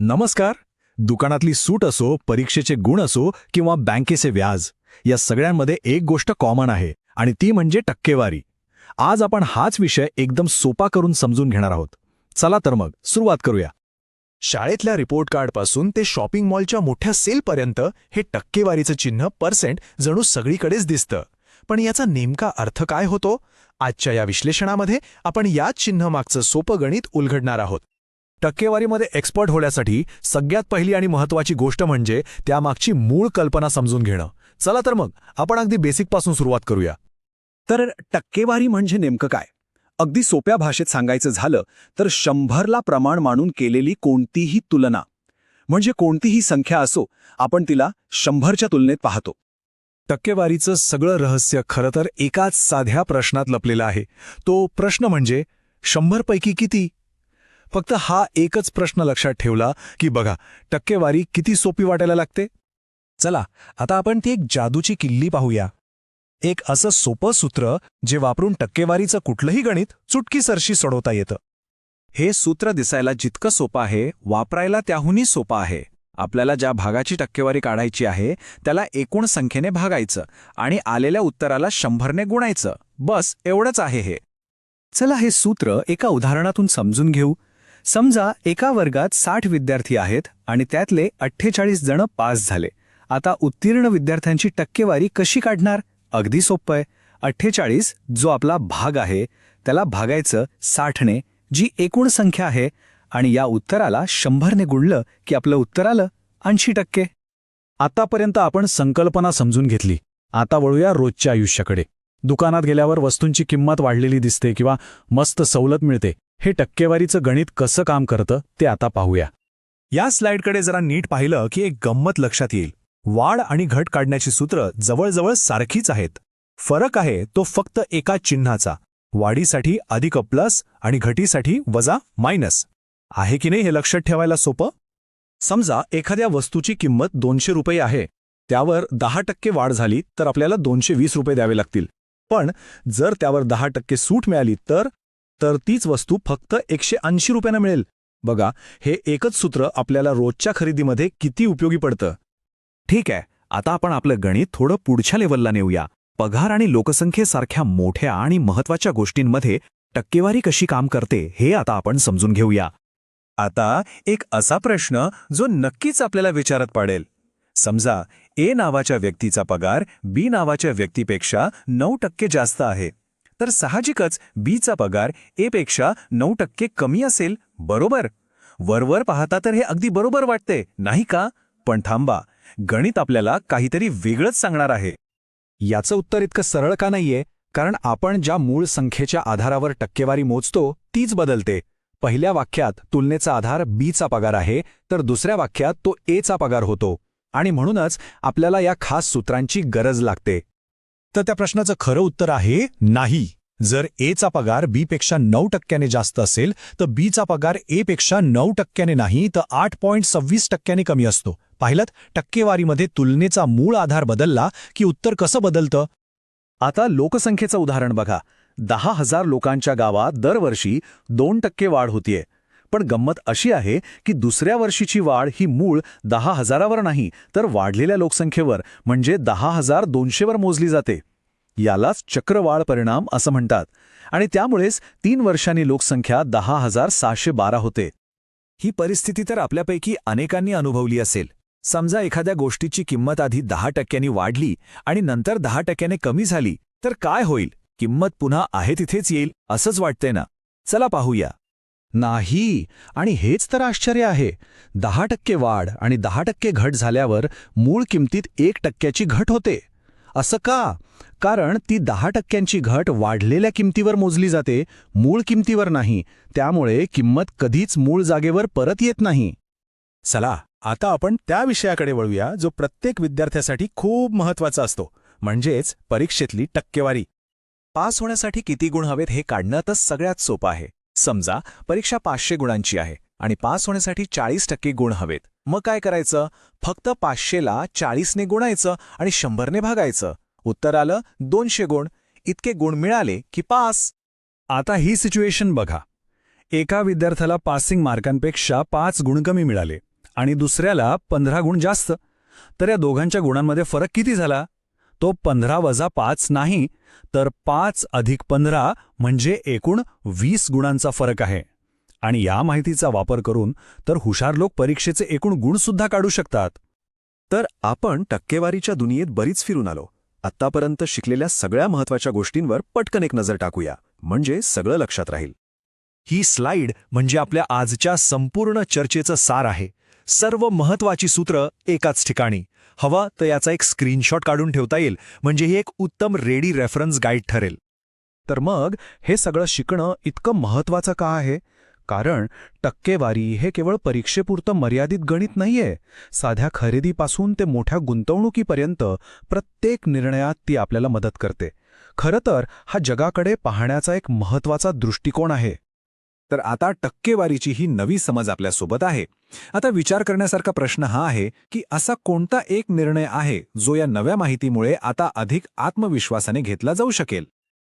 नमस्कार. दुकानातली सूट असो परीक्षेचे गुण असो किंवा बँकेचे व्याज या सगळ्यांमध्ये एक गोष्ट कॉमन आहे आणि ती म्हणजे टक्केवारी. आज आपण हाच विषय एकदम सोपा करून समजून घेणार आहोत. चला तर मग सुरुवात करूया. शाळेतल्या रिपोर्ट कार्डपासून ते शॉपिंग मॉलच्या मोठ्या सेलपर्यंत हे टक्केवारीचं चिन्ह पर्सेंट जणू सगळीकडेच दिसतं. पण याचा नेमका अर्थ काय होतो? आजच्या या विश्लेषणामध्ये आपण याच चिन्हमागचं सोपं गणित उलगडणार आहोत. टक्केवारीमध्ये एक्सपर्ट होण्यासाठी सगळ्यात पहिली आणि महत्वाची गोष्ट म्हणजे त्यामागची मूळ कल्पना समजून घेणं. चला तर मग आपण अगदी बेसिकपासून सुरुवात करूया. तर टक्केवारी म्हणजे नेमकं काय? अगदी सोप्या भाषेत सांगायचं झालं तर शंभरला प्रमाण मानून केलेली कोणतीही तुलना म्हणजे कोणतीही संख्या असो आपण तिला शंभरच्या तुलनेत पाहतो. टक्केवारीचं सगळं रहस्य खरं तर एकाच साध्या प्रश्नात लपलेलं आहे. तो प्रश्न म्हणजे शंभरपैकी किती? फक्त हा एकच प्रश्न लक्षात ठेवला की बघा टक्केवारी किती सोपी वाटायला लागते? चला आता आपण ती एक जादूची किल्ली पाहूया. एक असं सोपं सूत्र जे वापरून टक्केवारीचं कुठलंही गणित चुटकीसरशी सोडवता येतं. हे सूत्र दिसायला जितकं सोपं आहे वापरायला त्याहूनही सोपं आहे. आपल्याला ज्या भागाची टक्केवारी काढायची आहे त्याला एकूण संख्येने भागायचं आणि आलेल्या उत्तराला शंभरने गुणायचं. बस एवढंच आहे हे. चला हे सूत्र एका उदाहरणातून समजून घेऊ. समजा एका वर्गात साठ विद्यार्थी आहेत आणि त्यातले अठ्ठेचाळीस जण पास झाले. आता उत्तीर्ण विद्यार्थ्यांची टक्केवारी कशी काढणार? अगदी सोपं आहे. अठ्ठेचाळीस जो आपला भाग आहे त्याला भागायचं साठने जी एकूण संख्या आहे आणि या उत्तराला शंभरने गुणलं की आपलं उत्तर आलं ऐंशी टक्के. आतापर्यंत आपण संकल्पना समजून घेतली. आता वळूया रोजच्या आयुष्याकडे. दुकानात गेल्यावर वस्तूंची किंमत वाढलेली दिसते किंवा मस्त सवलत मिळते. हे टक्केवारीचं गणित कसं काम करतं ते आता पाहूया. या स्लाइडकडे जरा नीट पाहिलं की एक गंमत लक्षात येईल. वाढ आणि घट काढण्याची सूत्र जवळजवळ सारखीच आहेत. फरक आहे तो फक्त एका चिन्हाचा. वाढीसाठी अधिक प्लस आणि घटीसाठी वजा मायनस. आहे की नाही हे लक्षात ठेवायला सोपं? समजा एखाद्या वस्तूची किंमत दोनशे रुपये आहे. त्यावर दहा टक्के वाढ झाली तर आपल्याला दोनशे वीस रुपये द्यावे लागतील. पण जर त्यावर दहा टक्के सूट मिळाली तर तर तीच वस्तू फक्त एकशे ऐंशी रुपयांना मिळेल. बघा हे एकच सूत्र आपल्याला रोजच्या खरेदीमध्ये किती उपयोगी पडतं. ठीक आहे आता आपण आपलं गणित थोडं पुढच्या लेवलला नेऊया. पगार आणि लोकसंख्येसारख्या मोठ्या आणि महत्त्वाच्या गोष्टींमध्ये टक्केवारी कशी काम करते हे आता आपण समजून घेऊया. आता एक असा प्रश्न जो नक्कीच आपल्याला विचारत पाडेल. समजा ए नावाच्या व्यक्तीचा पगार बी नावाच्या व्यक्तीपेक्षा नऊ टक्के जास्त आहे. तर साहजिकच बीचा पगार ए पेक्षा नऊ टक्के कमी असेल बरोबर? वरवर पाहता तर हे अगदी बरोबर वाटते नाही का? पण थांबा गणित आपल्याला काहीतरी वेगळंच सांगणार आहे. याचं उत्तर इतकं सरळ का नाहीये? कारण आपण ज्या मूळ संख्येच्या आधारावर टक्केवारी मोजतो तीच बदलते. पहिल्या वाक्यात तुलनेचा आधार बीचा पगार आहे तर दुसऱ्या वाक्यात तो एचा पगार होतो. आणि म्हणूनच आपल्याला या खास सूत्रांची गरज लागते. तर त्या प्रश्नाचं खरं उत्तर आहे नाही. जर एचा पगार बीपेक्षा नऊ टक्क्याने जास्त असेल तर बीचा पगार एपेक्षा नऊ टक्क्याने नाही तर आठ पॉईंट सव्वीस टक्क्याने कमी असतो. पाहिलं टक्केवारीमध्ये तुलनेचा मूळ आधार बदलला की उत्तर कसं बदलतं? आता लोकसंख्येचं उदाहरण बघा. दहा हजार लोकांच्या गावात दरवर्षी दोन टक्के वाढ होतीये. पण गंमत अशी आहे की दुसऱ्या वर्षीची वाढ ही मूळ दहा हजारावर नाही तर वाढलेल्या लोकसंख्येवर म्हणजे दहा हजार दोनशेवर मोजली जाते. यालाच चक्रवाढ परिणाम असं म्हणतात. आणि त्यामुळेच तीन वर्षांनी लोकसंख्या दहा हजार सहाशे बारा होते. ही परिस्थिती तर आपल्यापैकी अनेकांनी अनुभवली असेल. समजा एखाद्या गोष्टीची किंमत आधी दहा टक्क्यांनी वाढली आणि नंतर दहा टक्क्याने कमी झाली तर काय होईल? किंमत पुन्हा आहे तिथेच येईल असंच वाटतंय ना? चला पाहूया. नाही. आणि हेच तर आश्चर्य आहे. दहा टक्के वाढ आणि दहा टक्के घट झाल्यावर मूळ किमतीत एक टक्क्याची घट होते. असं का? कारण ती दहा टक्क्यांची घट वाढलेल्या किमतीवर मोजली जाते मूळ किमतीवर नाही. त्यामुळे किंमत कधीच मूळ जागेवर परत येत नाही. चला आता आपण त्या विषयाकडे वळूया जो प्रत्येक विद्यार्थ्यासाठी खूप महत्त्वाचा असतो. म्हणजेच परीक्षेतली टक्केवारी. पास होण्यासाठी किती गुण हवेत हे काढणं तर सगळ्यात सोपं आहे. समजा परीक्षा पाचशे गुणांची आहे आणि पास होण्यासाठी चाळीस टक्के गुण हवेत. मग काय करायचं? फक्त पाचशेला चाळीसने गुणायचं आणि शंभरने भागायचं. उत्तर आलं दोनशे गुण. इतके गुण मिळाले की पास. आता ही सिच्युएशन बघा. एका विद्यार्थ्याला पासिंग मार्कांपेक्षा पाच गुण कमी मिळाले आणि दुसऱ्याला पंधरा गुण जास्त. तर या दोघांच्या गुणांमध्ये फरक किती झाला? तो पंधरा वजा पाच नाही तर पाच अधिक पंधरा म्हणजे एकूण वीस गुणांचा फरक आहे. आणि या माहितीचा वापर करून तर हुशार लोक परीक्षेचे एकूण गुणसुद्धा काढू शकतात. तर आपण टक्केवारीच्या दुनियेत बरीच फिरून आलो. आत्तापर्यंत शिकलेल्या सगळ्या महत्त्वाच्या गोष्टींवर पटकन एक नजर टाकूया. म्हणजे सगळं लक्षात राहील. ही स्लाइड म्हणजे आपल्या आजच्या संपूर्ण चर्चेचं सार आहे. सर्व महत्वाची सूत्र एकाच ठिकाणी. हवा तर याचा एक स्क्रीनशॉट काढून ठेवता येईल म्हणजे ही एक उत्तम रेडी रेफरन्स गाईड ठरेल. तर मग हे सगळं शिकणं इतकं महत्वाचं का आहे? कारण टक्केवारी हे केवळ परीक्षेपुरतं मर्यादित गणित नाहीये. साध्या खरेदीपासून ते मोठ्या गुंतवणुकीपर्यंत प्रत्येक निर्णयात ती आपल्याला मदत करते. खरं तर हा जगाकडे पाहण्याचा एक महत्त्वाचा दृष्टिकोन आहे. तर आता टक्केवारीची ही नवी समज आपल्यासोबत आहे. आता विचार करण्यासारखा प्रश्न हा आहे की असा कोणता एक निर्णय आहे जो या नव्या माहितीमुळे आता अधिक आत्मविश्वासाने घेतला जाऊ शकेल?